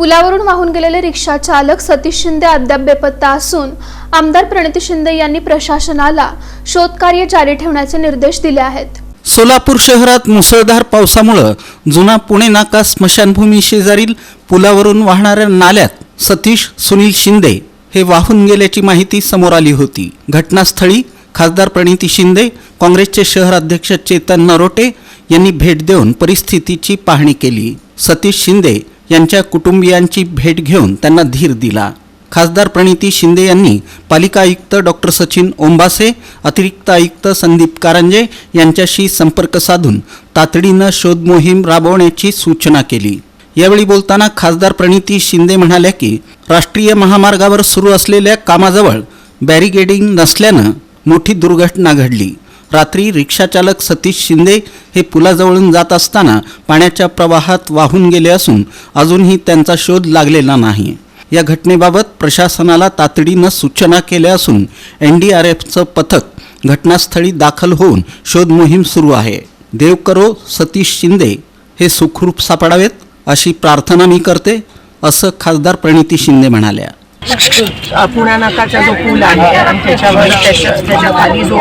पुलावरून वाहून गेलेले रिक्षा चालक सतीश शिंदे अद्याप बेपत्ता असून आमदार प्रणिती शिंदे यांनी प्रशासनाला शोधकार्य जारी ठेवण्याचे निर्देश दिले आहेत. सोलापूर शहरात मुसळधार पावसामुळं जुना पुणे नाका स्मशानभूमी शेजारील पुलावरून वाहणाऱ्या नाल्यात सतीश सुनील शिंदे हे वाहून गेल्याची माहिती समोर आली होती. घटनास्थळी खासदार प्रणिती शिंदे काँग्रेसचे शहराध्यक्ष चेतन नरोटे यांनी भेट देऊन परिस्थितीची पाहणी केली. सतीश शिंदे यांच्या कुटुंबियांची भेट घेऊन त्यांना धीर दिला. खासदार प्रणिती शिंदे यांनी पालिका आयुक्त डॉक्टर सचिन ओंबासे अतिरिक्त आयुक्त संदीप कारंजे यांच्याशी संपर्क साधून तातडीनं शोध मोहीम राबवण्याची सूचना केली. यावेळी बोलताना खासदार प्रणिती शिंदे म्हणाल्या की राष्ट्रीय महामार्गावर सुरू असलेल्या कामाजवळ बॅरिगेडिंग नसल्यानं मोठी दुर्घटना घडली. रात्री रिक्षाचालक सतीश शिंदे हे पुलाजवळून जात असताना पाण्याच्या प्रवाहात वाहून गेले असून अजूनही त्यांचा शोध लागलेला नाही. या घटनेबाबत प्रशासनाला तातडीनं सूचना केल्या असून एन डी आर एफचं पथक घटनास्थळी दाखल होऊन शोध मोहीम सुरू आहे. देव करो सतीश शिंदे हे सुखरूप सापडावेत अशी प्रार्थना मी करते असं खासदार प्रणिती शिंदे म्हणाल्या. पुणा नाकाचा जो पूल आहे आणि त्याच्यावर त्याच्या त्याच्याखाली जो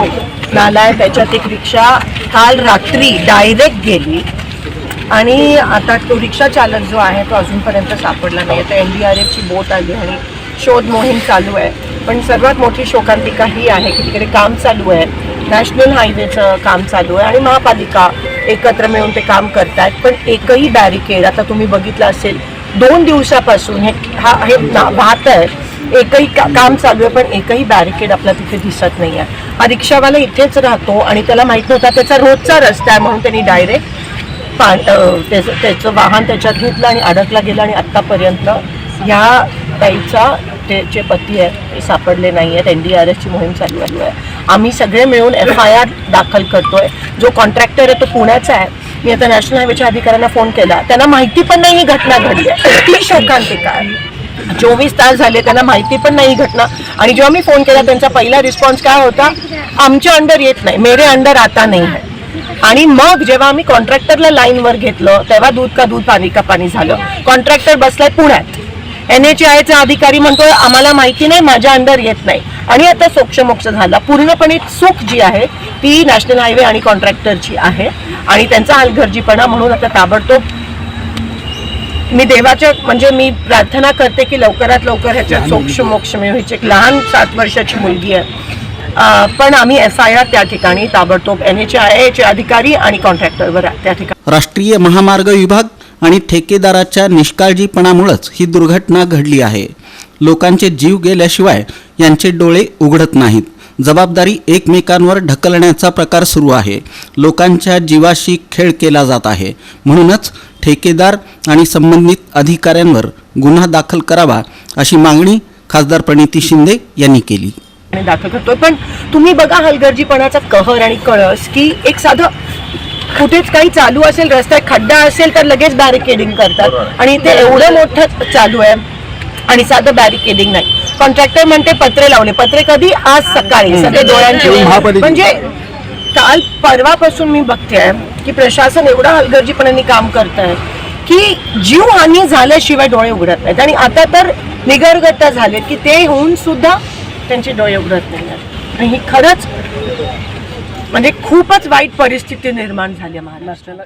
नाला आहे त्याच्यात एक रिक्षा काल रात्री डायरेक्ट गेली. आणि आता तो रिक्षा चालक जो आहे तो अजूनपर्यंत सापडला नाही. आता एन डी आर एफची बोट आली आणि शोध मोहीम चालू आहे. पण सर्वात मोठी शोकांतिका ही आहे की तिकडे काम चालू आहे. नॅशनल हायवेचं काम चालू आहे आणि महापालिका एकत्र मिळून ते काम करतायत. पण एकही बॅरिकेड आता तुम्ही बघितलं असेल दोन दिवसापासून हे हा हे ना- वाहत आहे एकही का, काम चालू आहे पण एकही बॅरिकेड आपल्या तिथे दिसत नाही आहे. हा रिक्षावाला इथेच राहतो आणि त्याला माहीत नव्हता त्याचा रोजचा रस्ता आहे म्हणून त्यांनी डायरेक्ट पा त्याचं त्याचं वाहन त्याच्यात घेतलं आणि अडकला गेला आणि आत्तापर्यंत ह्या ताईचा ते जे पती आहेत ते सापडले नाही आहेत. एन डी आर एसची मोहीम चालू चालू आहे. आम्ही सगळे मिळून एफ आय आर दाखल आहे जो कॉन्ट्रॅक्टर आहे तो पुण्याचा आहे. मी आता नॅशनल हायवेच्या अधिकाऱ्यांना फोन केला. त्यांना माहिती पण नाही ही घटना घडली आहे. ती शोकांतिका आहे. चोवीस तास झाले त्यांना माहिती पण नाही घटना. आणि जेव्हा मी फोन केला त्यांचा पहिला रिस्पॉन्स काय होता? आमच्या अंडर येत नाही. मेरे अंडर आता नाही आहे. आणि मग जेव्हा आम्ही कॉन्ट्रॅक्टरला लाईनवर घेतलं तेव्हा दूध का दूध पाणी का पाणी झालं. कॉन्ट्रॅक्टर बसलाय पुण्यात. एन एच आयचा अधिकारी म्हणतो आम्हाला माहिती नाही माझ्या अंडर येत नाही. आणि आता सोक्षमोक्ष झाला. पूर्णपणे चूक जी आहे ती नॅशनल हायवे आणि कॉन्ट्रॅक्टरची आहे. आणि त्यांचा हलगर्जीपणा म्हणून आता ताबडतोब मी देवाच्या म्हणजे मी प्रार्थना करते की लवकरात लवकर ह्याच्यात सोक्ष मोक्ष मिळू हिची एक लहान सात वर्षाची मुलगी आहे. पण आम्ही एफ आय आर त्या ठिकाणी ताबडतोब एन एच आय चे अधिकारी आणि कॉन्ट्रॅक्टरवर त्या ठिकाणी. राष्ट्रीय महामार्ग विभाग आणि ठेकेदाराच्या निष्काळजीपणामुळेच ही दुर्घटना घडली आहे. लोकांचे जीव गेल्याशिवाय यांचे डोळे उघडत नाहीत. जबाबदारी एकमेकांवर ढकलण्याचा प्रकार सुरू आहे. लोकांच्या जीवाशी खेळ केला जात आहे. म्हणूनच ठेकेदार आणि संबंधित अधिकाऱ्यांवर गुन्हा दाखल करावा अशी मागणी खासदार प्रणिती शिंदे यांनी केली. दाखल करतोय पण तुम्ही बघा हलगर्जीपणाचा कहर आणि कळस की एक साधं कुठेच काही चालू असेल रस्त्यात खड्डा असेल तर लगेच बॅरिकेडिंग करतात. आणि ते एवढं मोठं चालू आहे. आणि साधं बॅरिकेडिंग नाही. कॉन्ट्रॅक्टर म्हणते पत्रे लावले. पत्रे कधी? आज सकाळी. सगळे डोळ्यांचे म्हणजे काल परवापासून मी बघते की प्रशासन एवढा हलगर्जीपणाने काम करत आहे की जीवहानी झाल्याशिवाय डोळे उघडत नाहीत. आणि आता तर निगरगता झालेत की ते होऊन सुद्धा त्यांचे डोळे उघडत नाही आणि ही खरंच म्हणजे खूपच वाईट परिस्थिती निर्माण झाली महाराष्ट्राला.